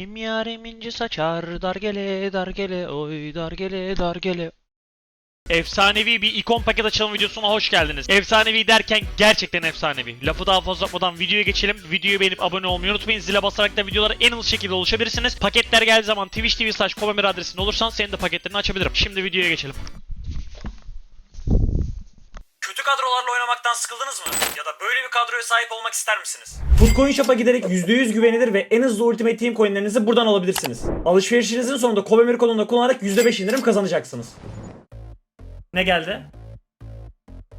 Benim yarim inci saçar dargele dargele oy dargele dargele. Efsanevi bir ikon paket açılım videosuna hoş geldiniz. Efsanevi derken gerçekten efsanevi. Lafı daha fazla uzatmadan videoya geçelim. Videoyu beğenip abone olmayı unutmayın. Zile basarak da videolara en hızlı şekilde ulaşabilirsiniz. Paketler geldiği zaman Twitch TV slash adresinde olursan senin de paketlerini açabilirim. Şimdi videoya geçelim. Kötü kadrolarla oynamaktan sıkıldınız mı? Ya da böyle bir kadroya sahip olmak ister misiniz? Foodcoin Shop'a giderek %100 güvenilir ve en hızlı Ultimate Team coinlerinizi buradan alabilirsiniz. Alışverişinizin sonunda Kobemir kodunu kullanarak %5 indirim kazanacaksınız. Ne geldi?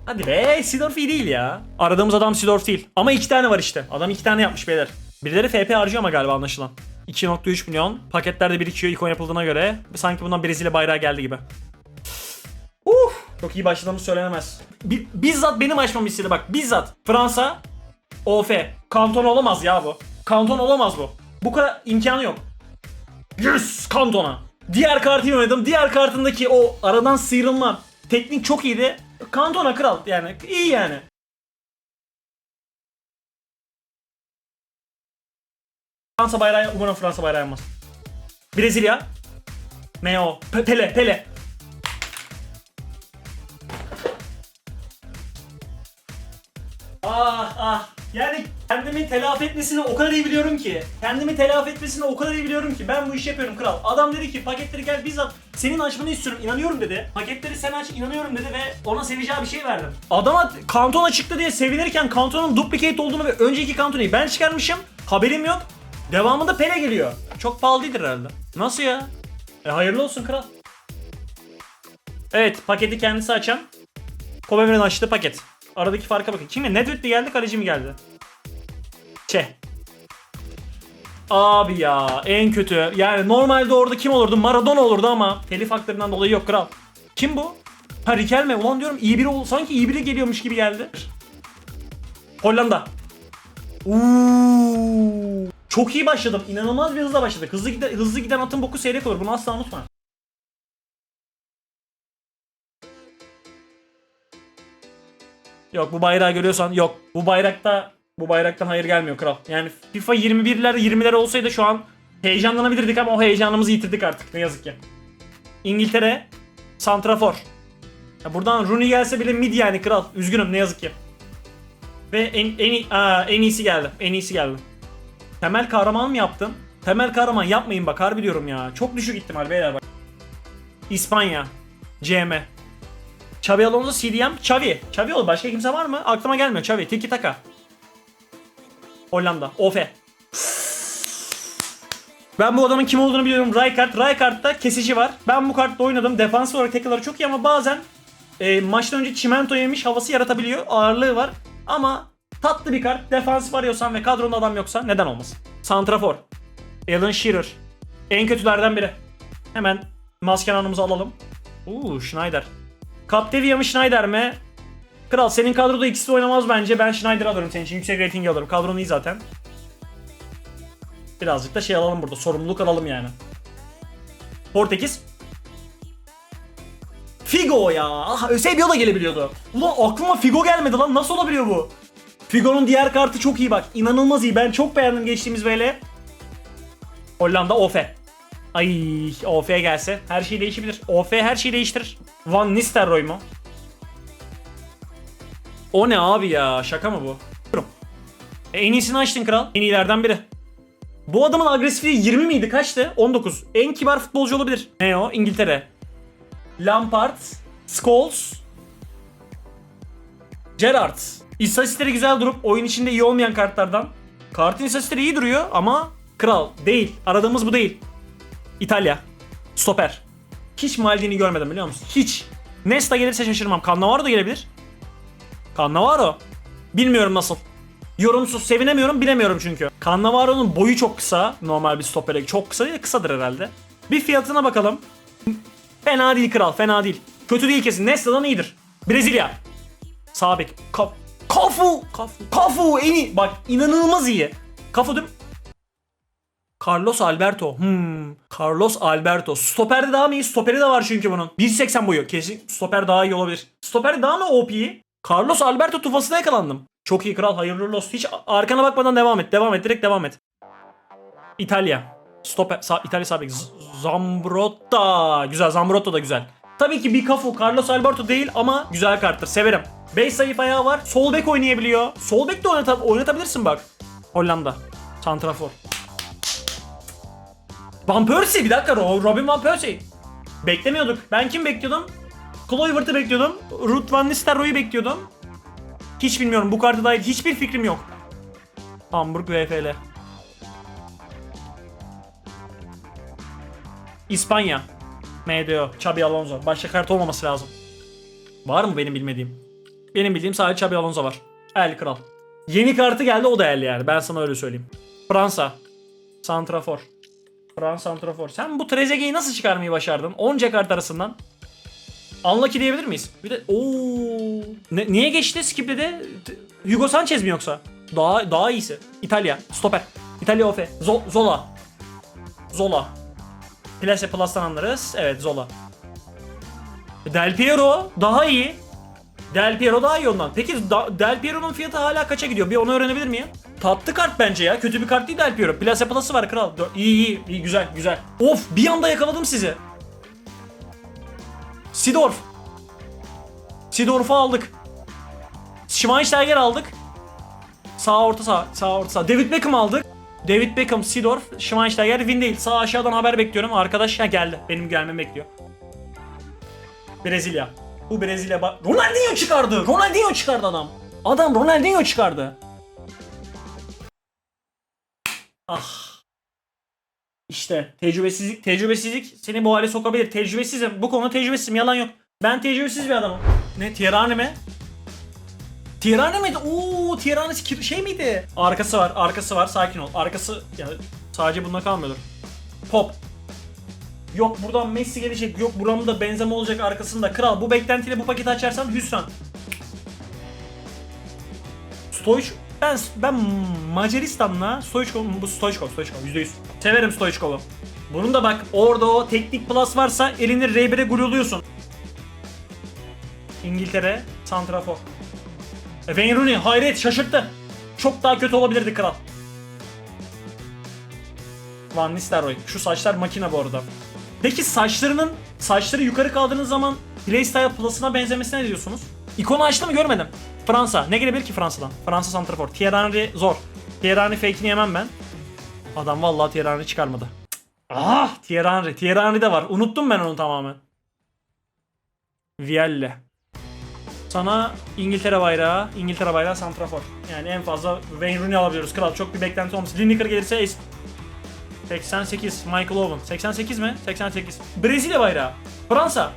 Hadi be Sidorf iyi değil ya. Aradığımız adam Sidorf değil. Ama iki tane var işte. Adam iki tane yapmış beyler. Birileri FP harcıyor ama galiba anlaşılan. 2.3 milyon. Paketlerde birikiyor ikon yapıldığına göre. Sanki bundan Brezilya bayrağı geldi gibi. Çok iyi başladığımız söylenemez. Bi- bizzat benim açmamı istedi bak. Bizzat. Fransa, OF. Kanton olamaz ya bu. Kanton olamaz bu. Bu kadar imkanı yok. Yes! Kantona. Diğer kartı oynadım. Diğer kartındaki o aradan sıyrılma teknik çok iyiydi. Kantona kral yani. iyi yani. Fransa bayrağı umarım Fransa bayrağı yanmaz. Brezilya. Ne o? Pe- Pele, Pele. Ah ah. Yani kendimi telafi etmesini o kadar iyi biliyorum ki. Kendimi telafi etmesini o kadar iyi biliyorum ki. Ben bu işi yapıyorum kral. Adam dedi ki paketleri gel bizzat senin açmanı istiyorum. inanıyorum dedi. Paketleri sen aç inanıyorum dedi ve ona seveceği bir şey verdim. Adama kantona çıktı diye sevinirken kantonun duplicate olduğunu ve önceki kantoneyi ben çıkarmışım. Haberim yok. Devamında Pele geliyor. Çok pahalı değildir herhalde. Nasıl ya? E hayırlı olsun kral. Evet paketi kendisi açan. Kobemer'in açtığı paket. Aradaki farka bakın. Kimle? Nedved mi geldi, kaleci mi geldi? Çe. Abi ya en kötü. Yani normalde orada kim olurdu? Maradona olurdu ama telif haklarından dolayı yok kral. Kim bu? Ha Riquelme. Ulan diyorum iyi biri ol sanki iyi biri geliyormuş gibi geldi. Hollanda. Uuu. Çok iyi başladım. İnanılmaz bir hızla başladık. Hızlı giden, hızlı giden atın boku seyrek olur. Bunu asla unutma. Yok bu bayrağı görüyorsan yok. Bu bayrakta bu bayraktan hayır gelmiyor kral. Yani FIFA 21'ler 20'ler olsaydı şu an heyecanlanabilirdik ama o heyecanımızı yitirdik artık ne yazık ki. İngiltere Santrafor. Ya buradan Rooney gelse bile mid yani kral. Üzgünüm ne yazık ki. Ve en en, aa, en iyisi geldi. En iyisi geldi. Temel kahraman mı yaptın? Temel kahraman yapmayın bak harbi diyorum ya. Çok düşük ihtimal beyler bak. İspanya. CM. Xavi Alonso CDM Xavi. Xavi ol başka kimse var mı? Aklıma gelmiyor. Xavi. Tiki taka. Hollanda. Ofe. Ben bu adamın kim olduğunu biliyorum. Rijkaard. Rijkaard'da kesici var. Ben bu kartla oynadım. Defans olarak tackle'ları çok iyi ama bazen e, maçtan önce çimento yemiş havası yaratabiliyor. Ağırlığı var. Ama tatlı bir kart. Defans arıyorsan ve kadronda adam yoksa neden olmasın? Santrafor. Alan Shearer. En kötülerden biri. Hemen maskenanımızı alalım. Uuu Schneider. Capdevia mı Schneider mi? Kral senin kadroda ikisi de oynamaz bence. Ben Schneider alırım senin için. Yüksek rating alırım. Kadron iyi zaten. Birazcık da şey alalım burada. Sorumluluk alalım yani. Portekiz. Figo ya. Ah, Eusebio da gelebiliyordu. Ulan aklıma Figo gelmedi lan. Nasıl olabiliyor bu? Figo'nun diğer kartı çok iyi bak. İnanılmaz iyi. Ben çok beğendim geçtiğimiz böyle. Hollanda Ofe. Ay OF gelse her şey değişebilir. OF her şeyi değiştirir. Van Nistelrooy mu? O ne abi ya? Şaka mı bu? En iyisini açtın kral. En iyilerden biri. Bu adamın agresifliği 20 miydi? Kaçtı? 19. En kibar futbolcu olabilir. Ne o? İngiltere. Lampard. Scholes. Gerrard. İstatistikleri güzel durup oyun içinde iyi olmayan kartlardan. Kartın istatistikleri iyi duruyor ama kral değil. Aradığımız bu değil. İtalya. Stoper. Hiç Maldini görmedim biliyor musun? Hiç. Nesta gelirse şaşırmam. Cannavaro da gelebilir. Cannavaro. Bilmiyorum nasıl. Yorumsuz sevinemiyorum bilemiyorum çünkü. Cannavaro'nun boyu çok kısa. Normal bir stopere çok kısa değil kısadır herhalde. Bir fiyatına bakalım. Fena değil kral fena değil. Kötü değil kesin. Nesta'dan iyidir. Brezilya. Sağ bek. Kaf Kafu. Kafu. Kafu en iyi. Bak inanılmaz iyi. Kafu değil mi? Carlos Alberto. Hmm. Carlos Alberto. Stoperde daha mı iyi? Stoperi de var çünkü bunun. 1.80 boyu. Kesin stoper daha iyi olabilir. Stoper daha mı OP? Carlos Alberto tufasına yakalandım. Çok iyi kral hayırlı olsun. Hiç arkana bakmadan devam et. Devam et. Direkt devam et. İtalya. Stoper, sağ, İtalya sağ Zambrotta. Güzel, Zambrotta da güzel. Tabii ki bir kafu Carlos Alberto değil ama güzel karttır. Severim. 5 zayıf ayağı var. Sol bek oynayabiliyor. Sol bek de oynata- oynatabilirsin bak. Hollanda. Santrafor. Van Persie bir dakika Ro- Robin Van Persie. Beklemiyorduk. Ben kim bekliyordum? Kluivert'ı bekliyordum. Ruth Van Nistelrooy'u bekliyordum. Hiç bilmiyorum bu kartı dair hiçbir fikrim yok. Hamburg VFL. İspanya. MDO. Xabi Alonso. Başka kart olmaması lazım. Var mı benim bilmediğim? Benim bildiğim sadece Xabi Alonso var. El Kral. Yeni kartı geldi o da el yani. Ben sana öyle söyleyeyim. Fransa. Santrafor. Fransa Santrafor. Sen bu Trezeguet'i nasıl çıkarmayı başardın? 10 kart arasından. Unlucky diyebilir miyiz? Bir de ooo. Ne, niye geçti skip dedi? T- Hugo Sanchez mi yoksa? Daha daha iyisi. İtalya. Stoper. İtalya Ofe. Zo- Zola. Zola. Plase Plus'tan anlarız. Evet Zola. Del Piero daha iyi. Del Piero daha iyi ondan. Peki Del Piero'nun fiyatı hala kaça gidiyor? Bir onu öğrenebilir miyim? Tatlı kart bence ya. Kötü bir kart değil Del Piero. Plase Plus'ı var kral. Dö- İyi iyi iyi güzel güzel. Of bir anda yakaladım sizi. Sidorf. Sidorf'u aldık. Schweinsteiger aldık. Sağ orta sağ, sağ orta sağ. David Beckham aldık. David Beckham, Sidorf, Schweinsteiger, Win değil. Sağ aşağıdan haber bekliyorum. Arkadaş ha geldi. Benim gelmemi bekliyor. Brezilya. Bu Brezilya bak. Ronaldinho çıkardı. Ronaldinho çıkardı adam. Adam Ronaldinho çıkardı. Ah. İşte tecrübesizlik, tecrübesizlik seni bu hale sokabilir. Tecrübesizim. Bu konuda tecrübesizim. Yalan yok. Ben tecrübesiz bir adamım. Ne? Tirane mi? Tirane miydi? Oo, Tirane şey miydi? Arkası var, arkası var. Sakin ol. Arkası yani sadece bunda kalmıyordur. Pop. Yok buradan Messi gelecek. Yok buramda benzeme olacak arkasında. Kral bu beklentiyle bu paketi açarsan hüsran. Stoiç ben ben Macaristan'la Stoichkov bu Stoichkov Stoichkov %100. Severim Stoichkov'u. Bunun da bak orada o teknik plus varsa elini R1'e guruluyorsun. İngiltere Santrafor. E, Wayne Rooney hayret şaşırttı. Çok daha kötü olabilirdi kral. Van Nistelrooy. Şu saçlar makine bu arada. Peki saçlarının saçları yukarı kaldırdığınız zaman Playstyle Plus'ına benzemesine ne diyorsunuz? İkonu açtı mı görmedim. Fransa. Ne gelebilir ki Fransa'dan? Fransa Santrafor. Thierry Henry zor. Thierry Henry fake'ini yemem ben. Adam vallahi Thierry Henry çıkarmadı. Ah Thierry Henry. Thierry Henry de var. Unuttum ben onu tamamen. Vielle. Sana İngiltere bayrağı, İngiltere bayrağı Santrafor. Yani en fazla Wayne Rooney alabiliyoruz. Kral çok bir beklenti olmasın. Lineker gelirse es- 88 Michael Owen. 88 mi? 88. Brezilya bayrağı. Fransa.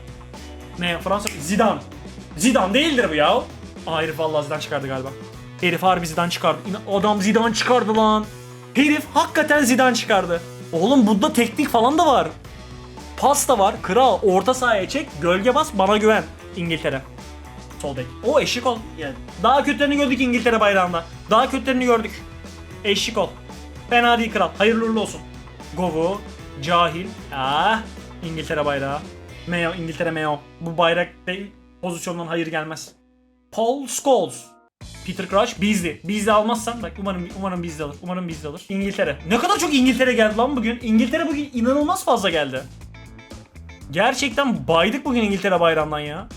Ne Fransa? Zidane. Zidane değildir bu ya. Aa herif vallahi Zidane çıkardı galiba. Herif harbi Zidane çıkardı. İna- Adam Zidane çıkardı lan. Herif hakikaten Zidane çıkardı. Oğlum bunda teknik falan da var. Pas da var. Kral orta sahaya çek. Gölge bas bana güven. İngiltere. Sol bek. O eşik ol. Yani daha kötülerini gördük İngiltere bayrağında. Daha kötülerini gördük. Eşik ol. Fena değil kral. Hayırlı uğurlu olsun. Govu, cahil. Ah, İngiltere bayrağı. Meo, İngiltere Meo. Bu bayrak değil, pozisyondan hayır gelmez. Paul Scholes. Peter Crouch, Beasley. Beasley almazsan bak umarım umarım Beasley alır. Umarım Beasley alır. İngiltere. Ne kadar çok İngiltere geldi lan bugün. İngiltere bugün inanılmaz fazla geldi. Gerçekten baydık bugün İngiltere bayrağından ya.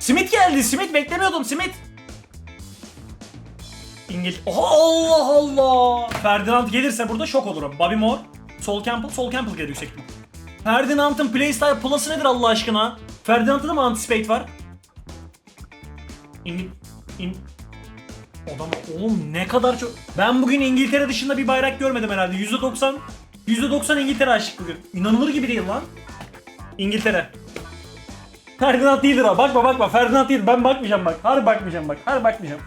Smith geldi. Smith beklemiyordum. Smith. İngil... Allah Allah. Ferdinand gelirse burada şok olurum. Bobby Moore, Sol Campbell, Sol Campbell gelir yüksek. Ferdinand'ın playstyle plus'ı nedir Allah aşkına? Ferdinand'da da mı anticipate var? İngil... İn... Adam oğlum ne kadar çok... Ben bugün İngiltere dışında bir bayrak görmedim herhalde. %90... %90 İngiltere açtık bugün. İnanılır gibi değil lan. İngiltere. Ferdinand değildir ha. Bakma bakma. Ferdinand değil. Ben bakmayacağım bak. Harbi bakmayacağım bak. Harbi bakmayacağım.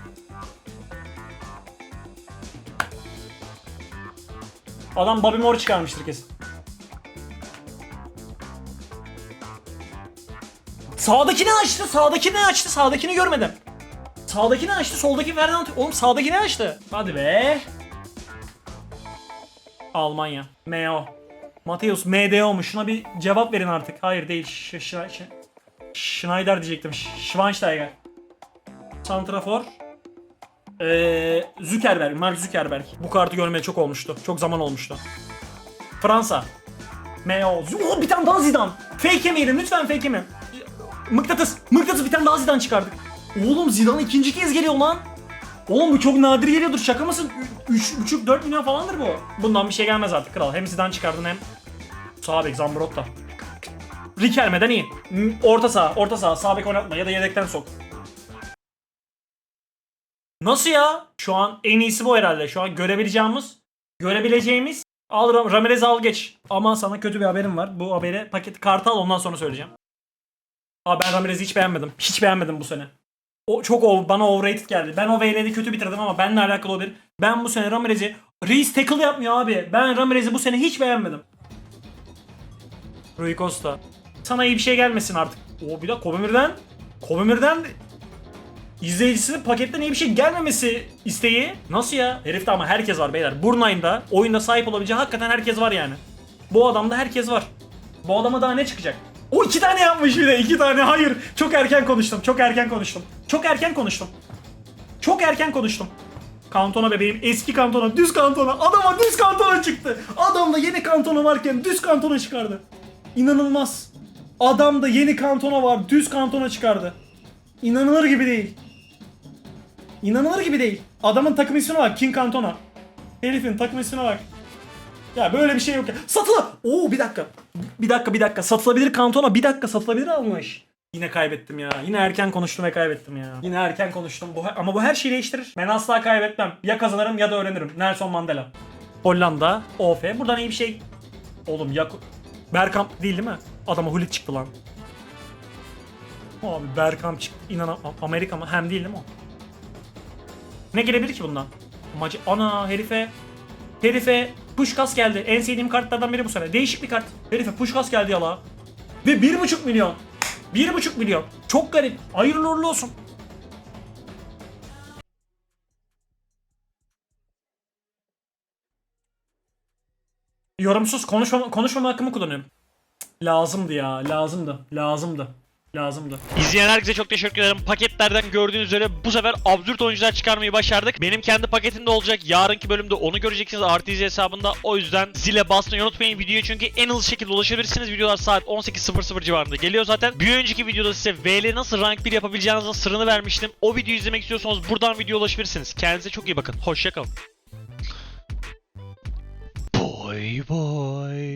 Adam Bobby Moore çıkarmıştır kesin. Sağdaki ne açtı? Sağdaki ne açtı? Sağdakini görmedim. Sağdaki ne açtı? Soldaki Ferdinand. Oğlum sağdaki ne açtı? Hadi be. Almanya. MO. Mateus MDO mu? Şuna bir cevap verin artık. Hayır değil. Ş- Schneider diyecektim. Schweinsteiger. Santrafor. Ee, Zuckerberg. Mark Zuckerberg. Bu kartı görmeye çok olmuştu. Çok zaman olmuştu. Fransa. M.O. Oo, bir tane daha Zidane. Fake yemeyelim lütfen fake yemeyelim. Mıknatıs. Mıknatıs bir tane daha Zidane çıkardık. Oğlum Zidane ikinci kez geliyor lan. Oğlum bu çok nadir geliyordur şaka mısın? 3,5-4 milyon falandır bu. Bundan bir şey gelmez artık kral. Hem Zidane çıkardın hem sağ bek Zambrotta. Rikelme'den iyi. Orta saha, orta saha, sağ bek oynatma ya da yedekten sok. Nasıl ya? Şu an en iyisi bu herhalde. Şu an görebileceğimiz, görebileceğimiz. Al Ram- Ramirez al geç. Ama sana kötü bir haberim var. Bu haberi paket kartı al ondan sonra söyleyeceğim. Abi ben Ramirez'i hiç beğenmedim. Hiç beğenmedim bu sene. O çok ov- bana overrated geldi. Ben o VL'de kötü bitirdim ama benimle alakalı olabilir. Ben bu sene Ramirez'i Reis tackle yapmıyor abi. Ben Ramirez'i bu sene hiç beğenmedim. Rui Costa. Sana iyi bir şey gelmesin artık. O bir de Kobemir'den Kobemir'den izleyicisinin paketten iyi bir şey gelmemesi isteği. Nasıl ya? Herifte ama herkes var beyler. Burnine'da oyunda sahip olabileceği hakikaten herkes var yani. Bu adamda herkes var. Bu adama daha ne çıkacak? O iki tane yapmış bir de iki tane. Hayır. Çok erken konuştum. Çok erken konuştum. Çok erken konuştum. Çok erken konuştum. Kantona bebeğim. Eski kantona. Düz kantona. Adama düz kantona çıktı. Adamda yeni kantona varken düz kantona çıkardı. İnanılmaz. Adamda yeni kantona var. Düz kantona çıkardı. İnanılır gibi değil. İnanılır gibi değil. Adamın takım ismine bak. King Cantona. Herifin takım ismine bak. Ya böyle bir şey yok ya. Satıla. Oo bir dakika. Bir dakika bir dakika. Satılabilir Cantona bir dakika satılabilir almış. Yine kaybettim ya. Yine erken konuştum ve kaybettim ya. Yine erken konuştum. Bu, ama bu her şeyi değiştirir. Ben asla kaybetmem. Ya kazanırım ya da öğrenirim. Nelson Mandela. Hollanda. OF. Buradan iyi bir şey. Oğlum ya... Bergkamp değil değil mi? Adama Hulit çıktı lan. Abi Bergkamp çıktı. İnan Amerika mı? Hem değil değil mi o? Ne gelebilir ki bundan? Maçı ana herife herife Puşkas geldi. En sevdiğim kartlardan biri bu sene. Değişik bir kart. Herife Puşkas geldi yala. Ve 1.5 milyon. 1.5 milyon. Çok garip. Hayırlı uğurlu olsun. Yorumsuz konuşmama, konuşmama hakkımı kullanıyorum. Lazımdı ya. Lazımdı. Lazımdı. Lazımdı. İzleyen herkese çok teşekkür ederim. Paketlerden gördüğünüz üzere bu sefer absürt oyuncular çıkarmayı başardık. Benim kendi paketimde olacak. Yarınki bölümde onu göreceksiniz RTZ hesabında. O yüzden zile basmayı unutmayın videoya çünkü en hızlı şekilde ulaşabilirsiniz. Videolar saat 18.00 civarında geliyor zaten. Bir önceki videoda size VL nasıl rank 1 yapabileceğinizin sırrını vermiştim. O videoyu izlemek istiyorsanız buradan video ulaşabilirsiniz. Kendinize çok iyi bakın. Hoşçakalın. Boy boy.